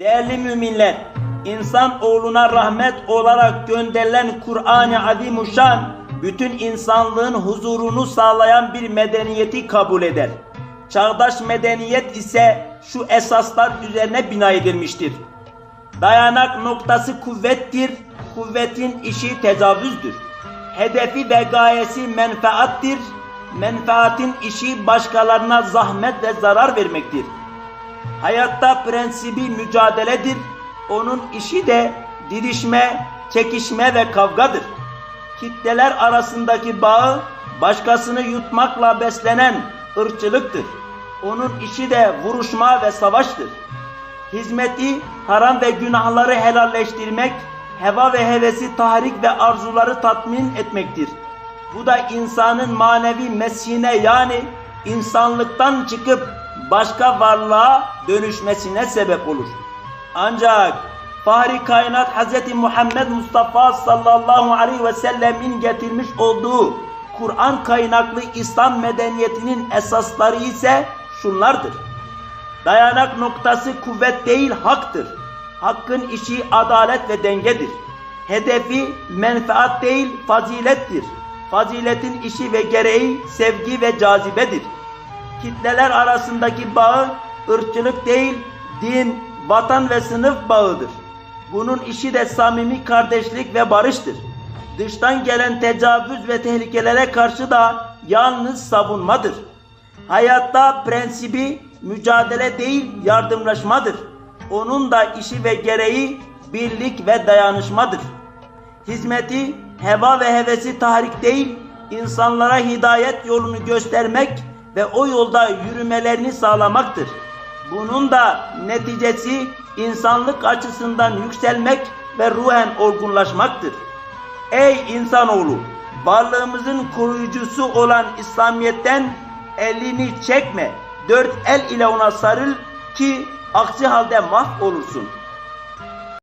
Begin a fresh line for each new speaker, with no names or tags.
Değerli müminler, insan oğluna rahmet olarak gönderilen Kur'an-ı Azimuşşan, bütün insanlığın huzurunu sağlayan bir medeniyeti kabul eder. Çağdaş medeniyet ise şu esaslar üzerine bina edilmiştir. Dayanak noktası kuvvettir, kuvvetin işi tecavüzdür. Hedefi ve gayesi menfaattir, menfaatin işi başkalarına zahmet ve zarar vermektir. Hayatta prensibi mücadeledir. Onun işi de didişme, çekişme ve kavgadır. Kitleler arasındaki bağı başkasını yutmakla beslenen ırkçılıktır. Onun işi de vuruşma ve savaştır. Hizmeti haram ve günahları helalleştirmek, heva ve hevesi tahrik ve arzuları tatmin etmektir. Bu da insanın manevi mesihine yani insanlıktan çıkıp başka varlığa dönüşmesine sebep olur. Ancak Fahri kainat Hz. Muhammed Mustafa sallallahu aleyhi ve sellemin getirmiş olduğu Kur'an kaynaklı İslam medeniyetinin esasları ise şunlardır. Dayanak noktası kuvvet değil haktır. Hakkın işi adalet ve dengedir. Hedefi menfaat değil fazilettir. Faziletin işi ve gereği sevgi ve cazibedir. Kitleler arasındaki bağı ırkçılık değil din, vatan ve sınıf bağıdır. Bunun işi de samimi kardeşlik ve barıştır. Dıştan gelen tecavüz ve tehlikelere karşı da yalnız savunmadır. Hayatta prensibi mücadele değil yardımlaşmadır. Onun da işi ve gereği birlik ve dayanışmadır. Hizmeti heva ve hevesi tahrik değil, insanlara hidayet yolunu göstermek ve o yolda yürümelerini sağlamaktır. Bunun da neticesi insanlık açısından yükselmek ve ruhen olgunlaşmaktır. Ey insanoğlu! Varlığımızın koruyucusu olan İslamiyet'ten elini çekme. Dört el ile ona sarıl ki aksi halde mahvolursun.